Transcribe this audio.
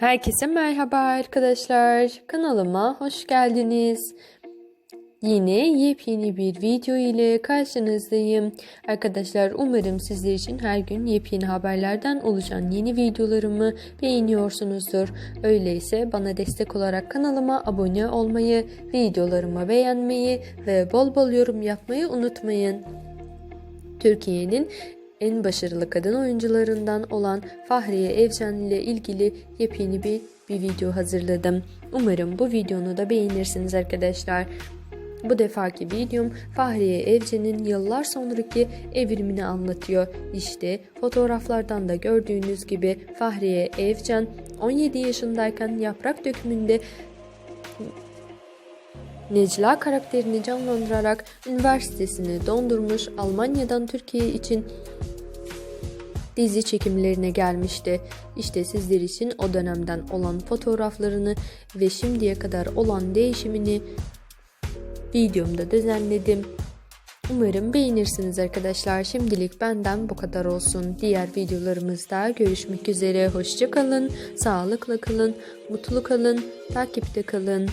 Herkese merhaba arkadaşlar. Kanalıma hoş geldiniz. Yine yepyeni bir video ile karşınızdayım. Arkadaşlar umarım sizler için her gün yepyeni haberlerden oluşan yeni videolarımı beğeniyorsunuzdur. Öyleyse bana destek olarak kanalıma abone olmayı, videolarımı beğenmeyi ve bol bol yorum yapmayı unutmayın. Türkiye'nin en başarılı kadın oyuncularından olan Fahriye Evcen ile ilgili yepyeni bir, bir video hazırladım. Umarım bu videonu da beğenirsiniz arkadaşlar. Bu defaki videom Fahriye Evcen'in yıllar sonraki evrimini anlatıyor. İşte fotoğraflardan da gördüğünüz gibi Fahriye Evcen 17 yaşındayken yaprak dökümünde Necla karakterini canlandırarak üniversitesini dondurmuş Almanya'dan Türkiye için dizi çekimlerine gelmişti. İşte sizler için o dönemden olan fotoğraflarını ve şimdiye kadar olan değişimini videomda düzenledim. Umarım beğenirsiniz arkadaşlar. Şimdilik benden bu kadar olsun. Diğer videolarımızda görüşmek üzere. Hoşçakalın, sağlıkla kalın, mutlu kalın, takipte kalın.